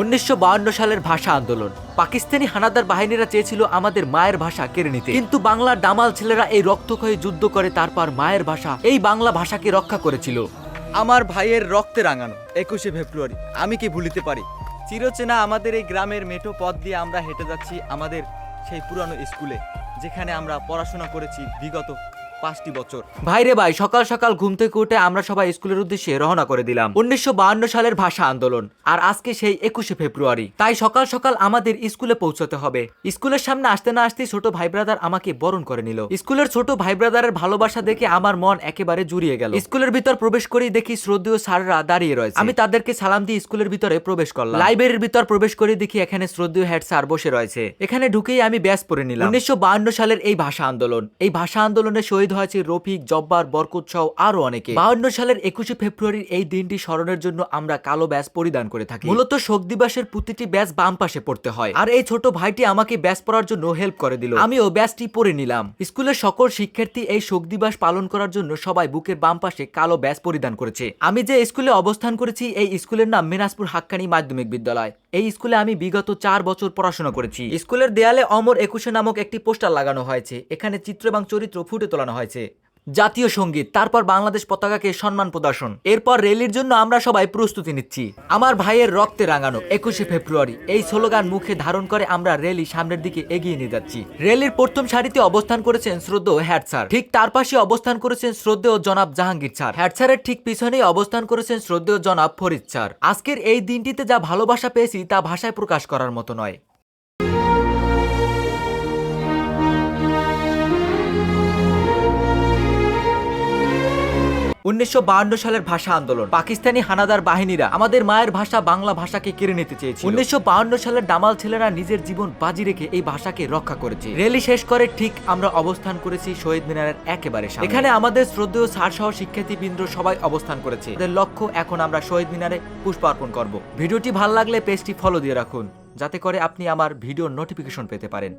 উনিশশো সালের ভাষা আন্দোলন। পাকিস্তানি হানাদার বাহিনীরা চেয়েছিল আমাদের মায়ের ভাষা কেড়ে নিতে। কিন্তু বাংলার ডামাল ছেলেরা এই রক্তক্ষয়ী যুদ্ধ করে তারপর মায়ের ভাষা, এই বাংলা ভাষাকে রক্ষা করেছিল। আমার ভাইয়ের রক্তে রাঙানো, একুশে ফেব্রুয়ারি। আমি কি ভুলিতে পারি? চিরচেনা আমাদের এই গ্রামের মেঠো পথ দিয়ে আমরা হেঁটে যাচ্ছি আমাদের সেই পুরানো স্কুলে, যেখানে আমরা পড়াশোনা করেছি বিগত পাঁচটি বছর। ভাইরে ভাই, সকাল সকাল ঘুম থেকে উঠে আমরা সবাই স্কুলের উদ্দেশ্যে রওনা করে দিলাম। উনিশশো সালের ভাষা আন্দোলন। আর আজকে সেই একুশে ফেব্রুয়ারি। তাই সকাল সকাল আমাদের স্কুলে পৌঁছতে হবে। স্কুলের সামনে আসতে না আসতে ছোট ভাই ব্রাদার আমাকে বরণ করে নিল। স্কুলের ছোট ভাই ব্রাদারের ভালোবাসা দেখে আমার মন একেবারে জুড়িয়ে গেল। স্কুলের ভিতর প্রবেশ করেই দেখি শ্রদ্ধেয় স্যাররা দাঁড়িয়ে রয়েছে। আমি তাদেরকে সালাম দিয়ে স্কুলের ভিতরে প্রবেশ করলাম। লাইব্রেরির ভিতর প্রবেশ করে দেখি এখানে শ্রদ্ধেয় হেড স্যার বসে রয়েছে। এখানে ঢুকেই আমি ব্যাস পরে নিলাম। উনিশশো সালের এই ভাষা আন্দোলন। এই ভাষা আন্দোলনে শহীদ হয়েছে রফিক, জব্বার, বরকত সহ আরও অনেকে। বাউন্ন সালের একুশে ফেব্রুয়ারির এই দিনটি স্মরণের জন্য আমরা কালো ব্যাস পরিধান করে থাকি। মূলত শোক দিবসের প্রতিটি ব্যাস বাম পাশে পড়তে হয়। আর এই ছোট ভাইটি আমাকে ব্যাস পড়ার জন্য হেল্প করে দিল। আমিও ব্যাসটি পরে নিলাম। স্কুলের সকল শিক্ষার্থী এই শোক দিবস পালন করার জন্য সবাই বুকের বাম পাশে কালো ব্যাস পরিধান করেছে। আমি যে স্কুলে অবস্থান করেছি, এই স্কুলের নাম মিনাজপুর হাক্কানি মাধ্যমিক বিদ্যালয়। এই স্কুলে আমি বিগত চার বছর পড়াশোনা করেছি। স্কুলের দেয়ালে অমর একুশে নামক একটি পোস্টার লাগানো হয়েছে। এখানে চিত্র এবং চরিত্র ফুটে তোলানো হয়েছে। জাতীয় সংগীত, তারপর বাংলাদেশ পতাকাকে সম্মান প্রদর্শন। এরপর র্যালির জন্য আমরা সবাই প্রস্তুতি নিচ্ছি। আমার ভাইয়ের রক্তে রাঙানো একুশে ফেব্রুয়ারি, এই স্লোগান মুখে ধারণ করে আমরা র্যালি সামনের দিকে এগিয়ে নিয়ে যাচ্ছি। র্যালির প্রথম সারিতে অবস্থান করেছেন শ্রদ্ধেয় হ্যাড স্যার। ঠিক তার পাশে অবস্থান করেছেন শ্রদ্ধেয় জনাব জাহাঙ্গীর স্যার। হ্যাড স্যারের ঠিক পিছনেই অবস্থান করেছেন শ্রদ্ধেয় জনাব ফরিদ স্যার। আজকের এই দিনটিতে যা ভালোবাসা পেয়েছি তা ভাষায় প্রকাশ করার মতো নয়। উনিশশো সালের ভাষা আন্দোলন। পাকিস্তানি হানাদার বাহিনীরা আমাদের মায়ের ভাষা বাংলা ভাষাকে কেড়ে নিতে চেয়েছে উনিশশো সালের ডামাল ছেলেরা নিজের জীবন বাজি রেখে এই ভাষাকে রক্ষা করেছে। রেলি শেষ করে ঠিক আমরা অবস্থান করেছি শহীদ মিনারের একেবারে এখানে আমাদের শ্রদ্ধেয় সার সহ শিক্ষার্থীবৃন্দ সবাই অবস্থান করেছে। এদের লক্ষ্য এখন আমরা শহীদ মিনারে পুষ্পার্পণ করব। ভিডিওটি ভালো লাগলে পেজটি ফলো দিয়ে রাখুন, যাতে করে আপনি আমার ভিডিওর নোটিফিকেশন পেতে পারেন।